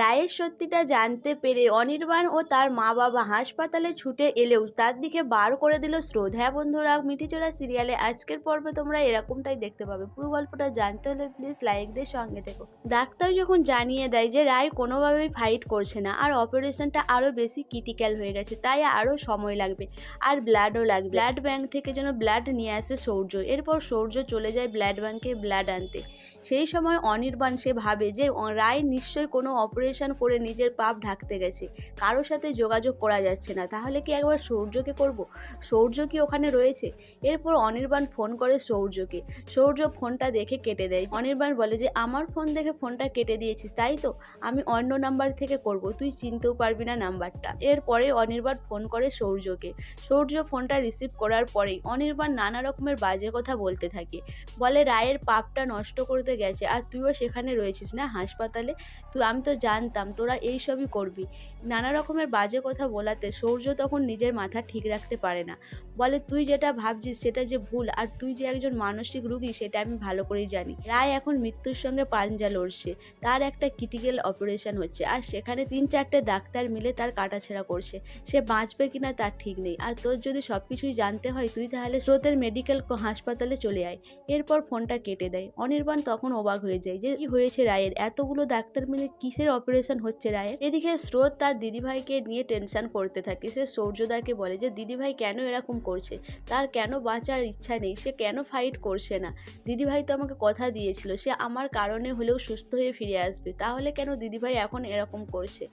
রায়ের সত্যিটা জানতে পেরে অনির্বাণ ও তার মা বাবা হাসপাতালে ছুটে এলেও তার দিকে বার করে দিল স্রোত। হ্যাঁ বন্ধুরা, মিঠিচোরা সিরিয়ালে আজকের পর্বে তোমরা এরকমটাই দেখতে পাবে। পুরো গল্পটা জানতে হলে প্লিজ লাইক দিয়ে সঙ্গে থেকো। ডাক্তার যখন জানিয়ে দেয় যে রায় কোনোভাবেই ফাইট করছে না, আর অপারেশনটা আরও বেশি ক্রিটিক্যাল হয়ে গেছে, তাই আরও সময় লাগবে, আর ব্লাডও লাগবে। ব্লাড ব্যাংক থেকে যেন ব্লাড নিয়ে আসে সৌর্য, এরপর সৌর্য চলে যায় ব্লাড ব্যাংকে ব্লাড আনতে। সেই সময় অনির্বাণ সে ভাবে যে রায় নিশ্চয়ই কোনো অপারেশন করে নিজের পাপ ঢাকতে গেছে। কারোর সাথে যোগাযোগ করা যাচ্ছে না। তাহলে কি একবার সৌর্যকে করব? সৌর্য কি ওখানে রয়েছে? এরপর অনির্বাণ ফোন করে সৌর্যকে। সৌর্য ফোনটা দেখে কেটে দেয়। অনির্বাণ বলে যে, আমার ফোন দেখে ফোনটা কেটে দিয়েছিস, তাই তো? আমি অন্য নাম্বার থেকে করব। তুই চিনতেও পারবি না নাম্বারটা। এরপরে অনির্বাণ ফোন করে সৌর্যকে। সৌর্য ফোনটা রিসিভ করার পরেই অনির্বাণ নানা রকমের বাজে কথা বলতে থাকে। বলে, রায়ের পাপটা নষ্ট করতে গেছে। আর তুইও সেখানে রয়েছিস না হাসপাতালে? তুই, আমি তো জানতাম, তোরা এই সবই করবি। নানা রকমের বাজে কথা বলাতে সৌর্য তখন নিজের মাথা ঠিক রাখতে পারে না। বলে, তুই যেটা ভাবছিস সেটা যে ভুল, আর তুই যে একজন মানসিক রুগী, সেটা আমি ভালো করেই জানি। রায় এখন মৃত্যুর সঙ্গে পাঞ্জা লড়ছে। তার একটা ক্রিটিক্যাল অপারেশন হচ্ছে, আর সেখানে তিন চারটে ডাক্তার মিলে তার কাটাছেড়া করছে। সে বাঁচবে কিনা তার ঠিক নেই। আর তোর যদি সব কিছুই জানতে হয়, তুই তাহলে স্রোতের মেডিকেল হাসপাতালে চলে আয়। এরপর ফোনটা কেটে দেয়। অনির্বাণ তখন অবাক হয়ে যায় যে, কি হয়েছে রায়ের? এতগুলো ডাক্তার মিলে কিসের অপারেশন হচ্ছে রায়ের। এদিকে স্রোত তার দিদিভাইকে নিয়ে টেনশন করতে থাকে। সে সৌর্যদাকে বলে যে, দিদিভাই কেন এরকম করছে? তার কেন বাঁচার ইচ্ছা নেই? সে কেন ফাইট করছে না? দিদিভাই তো আমাকে কথা দিয়েছিল। সে আমার কারণে হলেও সুস্থ হয়ে ফিরে আসবে। তাহলে কেন দিদিভাই এখন এরকম করছে?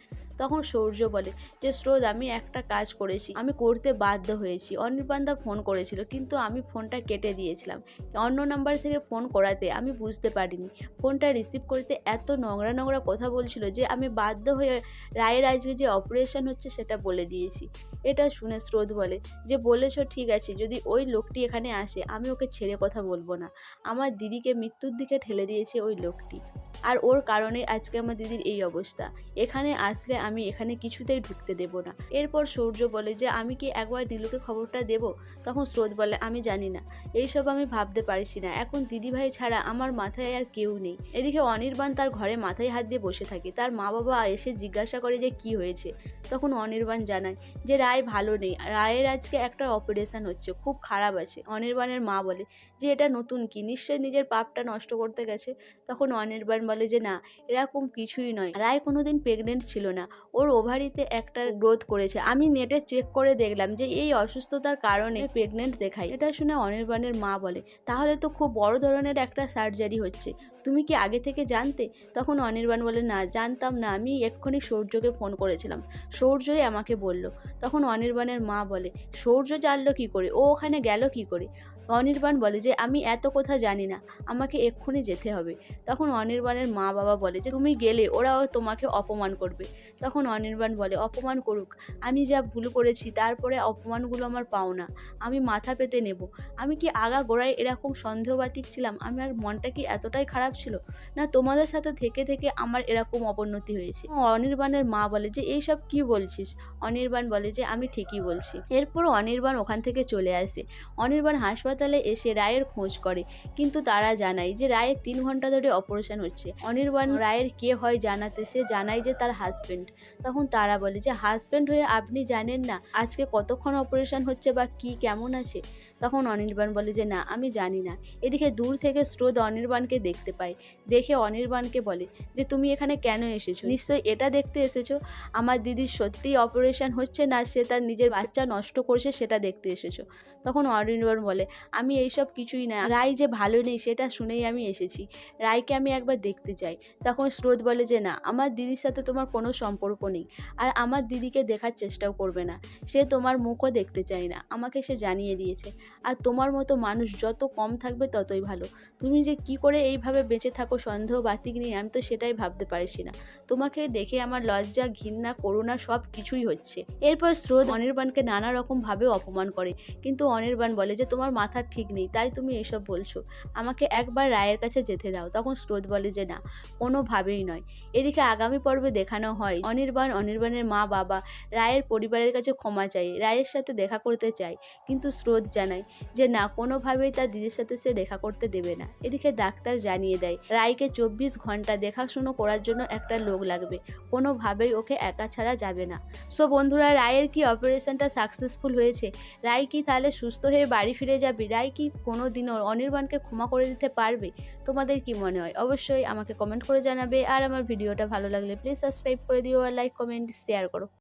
তখন সৌর্য বলে যে, স্রোত, আমি একটা কাজ করেছি। আমি করতে বাধ্য হয়েছি। অনির্বাণদা ফোন করেছিল, কিন্তু আমি ফোনটা কেটে দিয়েছিলাম। অন্য নাম্বার থেকে ফোন করাতে আমি বুঝতে পারিনি। ফোনটা রিসিভ করতে এত নোংরা নোংরা কথা বলছিল যে, আমি বাধ্য হয়ে রায়ের আজকে যে অপারেশন হচ্ছে সেটা বলে দিয়েছি। এটা শুনে স্রোত বলে যে, বলেছ, ঠিক আছে। যদি ওই লোকটি এখানে আসে, আমি ওকে ছেড়ে কথা বলব না। আমার দিদিকে মৃত্যুর দিকে ঠেলে দিয়েছে ওই লোকটি। আর ওর কারণে আজকে আমার দিদির এই অবস্থা। এখানে আসলে আমি এখানে কিছুতেই ঢুকতে দেব না। এরপর সূর্য বলে যে, আমি কি একবার নীলুকে খবরটা দেব? তখন স্রোত বলে, আমি জানি না। এইসব আমি ভাবতে পারছি না। এখন দিদিভাই ছাড়া আমার মাথায় আর কেউ নেই। এদিকে অনির্বাণ তার ঘরে মাথায় হাত দিয়ে বসে থাকে। তার মা বাবা এসে জিজ্ঞাসা করে যে, কি হয়েছে? তখন অনির্বাণ জানায় যে, রায় ভালো নেই। রায়ের আজকে একটা অপারেশন হচ্ছে। খুব খারাপ আছে। অনির্বাণের মা বলে যে, এটা নতুন কি? নিশ্চয়ই নিজের পাপটা নষ্ট করতে গেছে? তখন অনির্বাণ বলে যে, না, এরকম কিছুই নয়। রায় কোনোদিন প্রেগনেন্ট ছিল না। ওর ওভারিতে একটা গ্রোথ করেছে। আমি নেটে চেক করে দেখলাম যে, এই অসুস্থতার কারণে প্রেগনেন্ট দেখাই এটা শুনে অনির্বাণের মা বলে, তাহলে তো খুব বড় ধরনের একটা সার্জারি হচ্ছে। তুমি কি আগে থেকে জানতে? তখন অনির্বাণ বলে, না, জানতাম না। আমি এক্ষুনি সৌর্যকে ফোন করেছিলাম। সৌর্যই আমাকে বলল। তখন অনির্বাণের মা বলে, সৌর্য জানলো কি করে? ও ওখানে গেল কি করে? অনির্বাণ বলে যে, আমি এত কথা জানি না, আমাকে এক্ষুনি যেতে হবে। তখন অনির্বাণের মা বাবা বলে যে, তুমি গেলে ওরাও তোমাকে অপমান করবে। তখন অনির্বাণ বলে, অপমান করুক, আমি যা ভুল করেছি তারপরে অপমানগুলো আমার পাও না, আমি মাথা পেতে নেব। আমি কি আগা গোড়ায় এরকম সন্দেহবাতিক ছিলাম? আমার মনটা কি এতটাই খারাপ ছিল? না, তোমাদের সাথে থেকে থেকে আমার এরকম অবনতি হয়েছে। অনির্বাণের মা বলে যে এইসব কি বলছিস? অনির্বাণ বলে যে, আমি ঠিকই বলছি। এরপর অনির্বাণ ওখান থেকে চলে আসে। অনির্বাণ হাসপাতালে এসে রায়ের খোঁজ করে। কিন্তু তারা জানায় যে রায়ের তিন ঘণ্টা ধরে অপারেশন হচ্ছে। অনির্বাণ রায়ের কে হয় জানাতে সে জানায় যে তার হাজব্যান্ড তখন তারা বলে যে হাজবেন্ড হয়ে আপনি জানেন না আজকে কতক্ষণ অপারেশন হচ্ছে বা কি, কেমন আছে? তখন অনির্বাণ বলে যে, না, আমি জানি না। এদিকে দূর থেকে স্রোত অনির্বাণকে দেখতে পায়। দেখে অনির্বাণকে বলে যে, তুমি এখানে কেন এসেছ? নিশ্চয়ই এটা দেখতে এসেছ। আমার দিদির সত্যিই অপারেশন হচ্ছে না, সে তার নিজের বাচ্চা নষ্ট করছে, সেটা দেখতে এসেছ। তখন অনির্বাণ বলে আমি এইসব কিছুই না। রায় যে ভালো নেই সেটা শুনেই আমি এসেছি। রায়কে আমি একবার দেখতে চাই তখন স্রোত বলে যে, না, আমার দিদির সাথে তোমার কোনো সম্পর্ক নেই। আর আমার দিদিকে দেখার চেষ্টাও করবে না। সে তোমার মুখও দেখতে চায় না। আমাকে সে জানিয়ে দিয়েছে। আর তোমার মতো মানুষ যত কম থাকবে ততই ভালো। তুমি যে কি করে এইভাবে বেঁচে থাকো সন্দেহ বাতিক নিয়ে, আমি তো সেটাই ভাবতে পারছি না। তোমাকে দেখে আমার লজ্জা, ঘৃণা, করুণা সব কিছুই হচ্ছে। এরপর স্রোত অনির্বাণকে নানা রকম ভাবে অপমান করে। কিন্তু অনির্বাণ বলে যে, তোমার মাথা মাথা ঠিক নেই, তাই তুমি এসব বলছো। আমাকে একবার রায়ের কাছে যেতে দাও। তখন স্রোত বলে যে, না, কোনোভাবেই নয়। এদিকে আগামী পর্বে দেখানো হয় অনির্বাণ, অনির্বাণের মা বাবা। রায়ের পরিবারের কাছে ক্ষমা চাই, রায়ের সাথে দেখা করতে চায় কিন্তু স্রোত জানায় যে, না, কোনোভাবেই তার দিদির সাথে সে দেখা করতে দেবে না। এদিকে ডাক্তার জানিয়ে দেয়, রায়কে চব্বিশ ঘণ্টা দেখাশুনো করার জন্য একটা লোক লাগবে। কোনোভাবেই ওকে একা ছাড়া যাবে না। সো বন্ধুরা, রায়ের কি অপারেশনটা সাকসেসফুল হয়েছে? রায় কি তাহলে সুস্থ হয়ে বাড়ি ফিরে যাবে? রায় কি কোনো দিনও অনির্বাণকে ক্ষমা করে দিতে পারবে? তোমাদের কি মনে হয়? অবশ্যই আমাকে কমেন্ট করে জানাবে। আর আমার ভিডিওটা ভালো লাগলে প্লিজ সাবস্ক্রাইব করে দিও আর লাইক কমেন্ট শেয়ার করো।